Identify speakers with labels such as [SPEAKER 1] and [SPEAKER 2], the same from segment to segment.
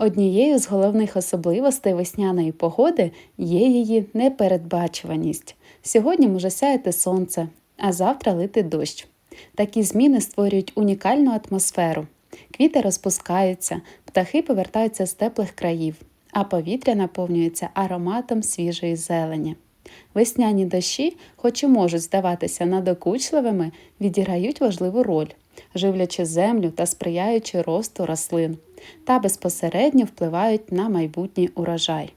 [SPEAKER 1] Однією з головних особливостей весняної погоди є її непередбачуваність. Сьогодні може сяяти сонце, а завтра лити дощ. Такі зміни створюють унікальну атмосферу. Квіти розпускаються, птахи повертаються з теплих країв, а повітря наповнюється ароматом свіжої зелені. Весняні дощі, хоч і можуть здаватися надокучливими, відіграють важливу роль, живлячи землю та сприяючи росту рослин, та безпосередньо впливають на майбутній урожай.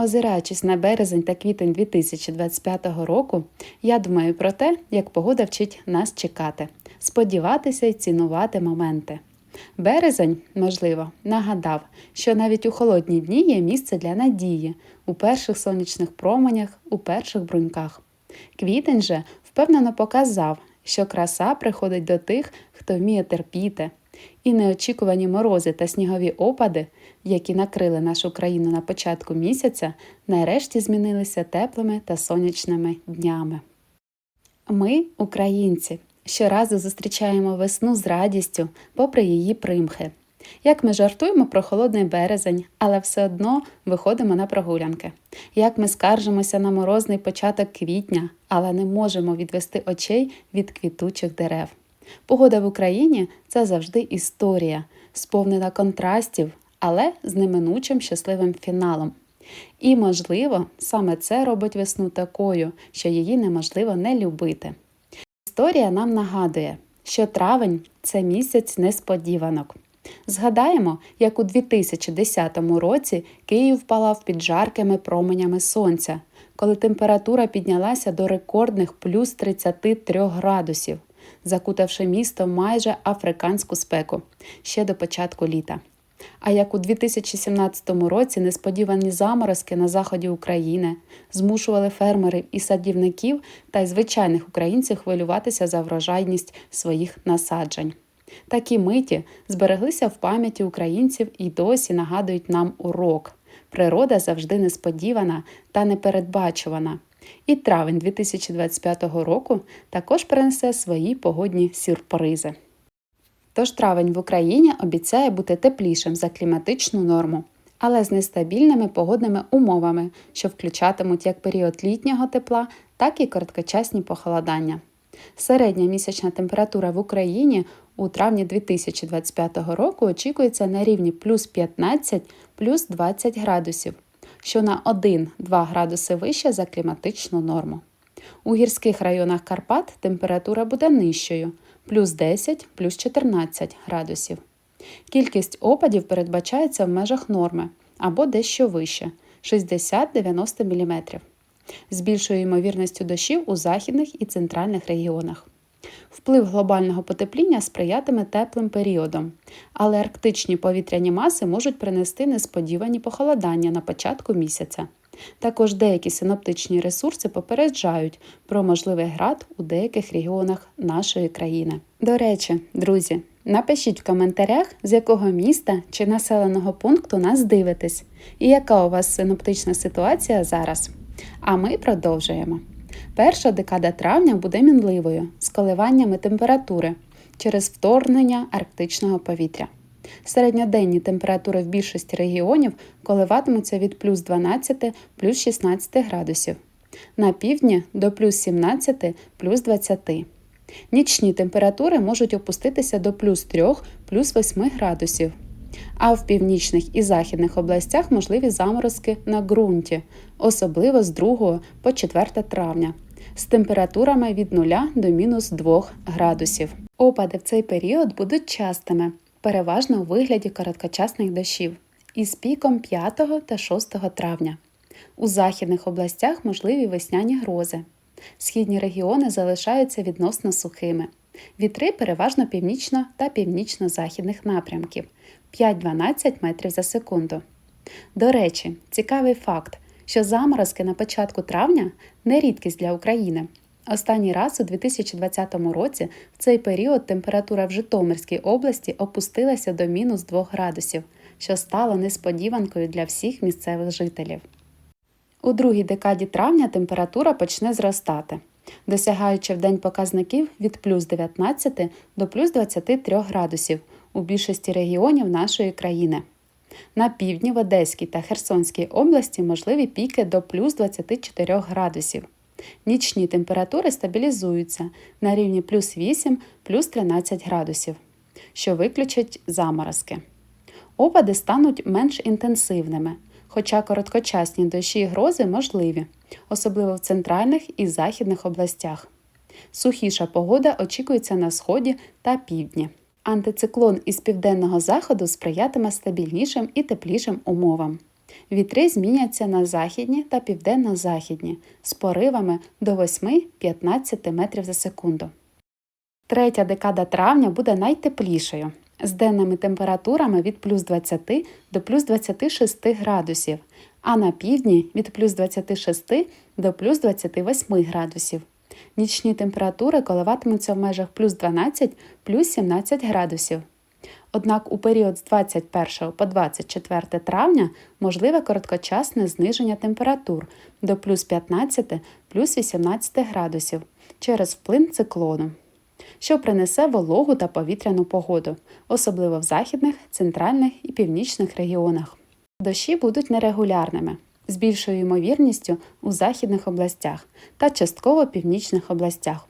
[SPEAKER 1] Озираючись на березень та квітень 2025 року, я думаю про те, як погода вчить нас чекати, сподіватися і цінувати моменти. Березень, можливо, нагадав, що навіть у холодні дні є місце для надії у перших сонячних променях, у перших бруньках. Квітень же впевнено показав, що краса приходить до тих, хто вміє терпіти, і неочікувані морози та снігові опади, які накрили нашу країну на початку місяця, нарешті змінилися теплими та сонячними днями. Ми, українці, щоразу зустрічаємо весну з радістю, попри її примхи. Як ми жартуємо про холодний березень, але все одно виходимо на прогулянки. Як ми скаржимося на морозний початок квітня, але не можемо відвести очей від квітучих дерев. Погода в Україні це завжди історія, сповнена контрастів, але з неминучим щасливим фіналом. І, можливо, саме це робить весну такою, що її неможливо не любити. Історія нам нагадує, що травень це місяць несподіванок. Згадаємо, як у 2010 році Київ палав під жаркими променями сонця, коли температура піднялася до рекордних плюс 33 градусів, закутавши місто майже африканську спеку ще до початку літа. А як у 2017 році несподівані заморозки на заході України змушували фермерів і садівників та й звичайних українців хвилюватися за врожайність своїх насаджень. Такі миті збереглися в пам'яті українців і досі нагадують нам урок. Природа завжди несподівана та непередбачувана. І травень 2025 року також принесе свої погодні сюрпризи. Тож травень в Україні обіцяє бути теплішим за кліматичну норму, але з нестабільними погодними умовами, що включатимуть як період літнього тепла, так і короткочасні похолодання. Середня місячна температура в Україні у травні 2025 року очікується на рівні плюс 15 плюс 20 градусів, що на 1-2 градуси вище за кліматичну норму. У гірських районах Карпат температура буде нижчою плюс 10 плюс 14 градусів. Кількість опадів передбачається в межах норми або дещо вище 60-90 мм, з більшою ймовірністю дощів у західних і центральних регіонах. Вплив глобального потепління сприятиме теплим періодом, але арктичні повітряні маси можуть принести несподівані похолодання на початку місяця. Також деякі синоптичні ресурси попереджають про можливий град у деяких регіонах нашої країни. До речі, друзі, напишіть в коментарях, з якого міста чи населеного пункту нас дивитесь, і яка у вас синоптична ситуація зараз. А ми продовжуємо. Перша декада травня буде мінливою з коливаннями температури через вторгнення арктичного повітря. Середньоденні температури в більшості регіонів коливатимуться від плюс 12 плюс 16 градусів, на півдні до плюс 17 плюс 20. Нічні температури можуть опуститися до плюс 3 плюс 8 градусів. А в північних і західних областях можливі заморозки на ґрунті, особливо з 2 по 4 травня, з температурами від 0 до мінус 2 градусів. Опади в цей період будуть частими, переважно у вигляді короткочасних дощів, із піком 5 та 6 травня. У західних областях можливі весняні грози. Східні регіони залишаються відносно сухими. Вітри переважно північно та північно-західних напрямків 5-12 метрів за секунду. До речі, цікавий факт, що заморозки на початку травня не рідкість для України. Останній раз у 2020 році в цей період температура в Житомирській області опустилася до мінус 2 градусів, що стало несподіванкою для всіх місцевих жителів. У другій декаді травня температура почне зростати, досягаючи в день показників від плюс 19 до плюс 23 градусів у більшості регіонів нашої країни. На півдні в Одеській та Херсонській області можливі піки до плюс 24 градусів. Нічні температури стабілізуються на рівні плюс 8 плюс 13 градусів, що виключать заморозки. Опади стануть менш інтенсивними, хоча короткочасні дощі і грози можливі, особливо в центральних і західних областях. Сухіша погода очікується на сході та півдні. Антициклон із південного заходу сприятиме стабільнішим і теплішим умовам. Вітри зміняться на західні та південно-західні з поривами до 8-15 метрів за секунду. Третя декада травня буде найтеплішою з денними температурами від плюс 20 до плюс 26 градусів, а на півдні від плюс 26 до плюс 28 градусів. Нічні температури коливатимуться в межах плюс 12 плюс 17 градусів. Однак у період з 21 по 24 травня можливе короткочасне зниження температур до плюс 15 плюс 18 градусів через вплин циклону, що принесе вологу та повітряну погоду, особливо в західних, центральних і північних регіонах. Дощі будуть нерегулярними з більшою ймовірністю у західних областях та частково північних областях.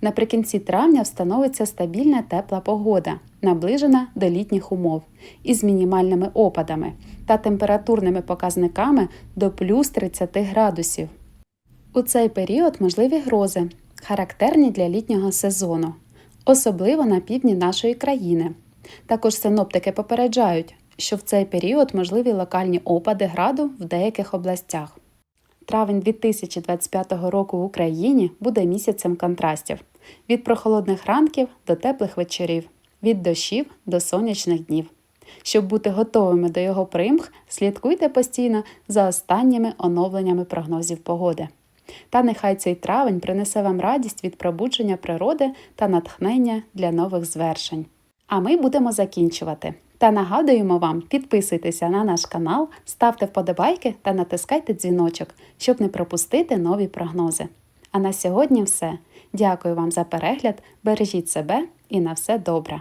[SPEAKER 1] Наприкінці травня встановиться стабільна тепла погода, наближена до літніх умов, із мінімальними опадами та температурними показниками до плюс 30 градусів. У цей період можливі грози, характерні для літнього сезону, особливо на півдні нашої країни. Також синоптики попереджають, що в цей період можливі локальні опади граду в деяких областях. Травень 2025 року в Україні буде місяцем контрастів від прохолодних ранків до теплих вечорів, від дощів до сонячних днів. Щоб бути готовими до його примх, слідкуйте постійно за останніми оновленнями прогнозів погоди. Та нехай цей травень принесе вам радість від пробудження природи та натхнення для нових звершень. А ми будемо закінчувати. Та нагадуємо вам, підписуйтеся на наш канал, ставте вподобайки та натискайте дзвіночок, щоб не пропустити нові прогнози. А на сьогодні все. Дякую вам за перегляд, бережіть себе і на все добре!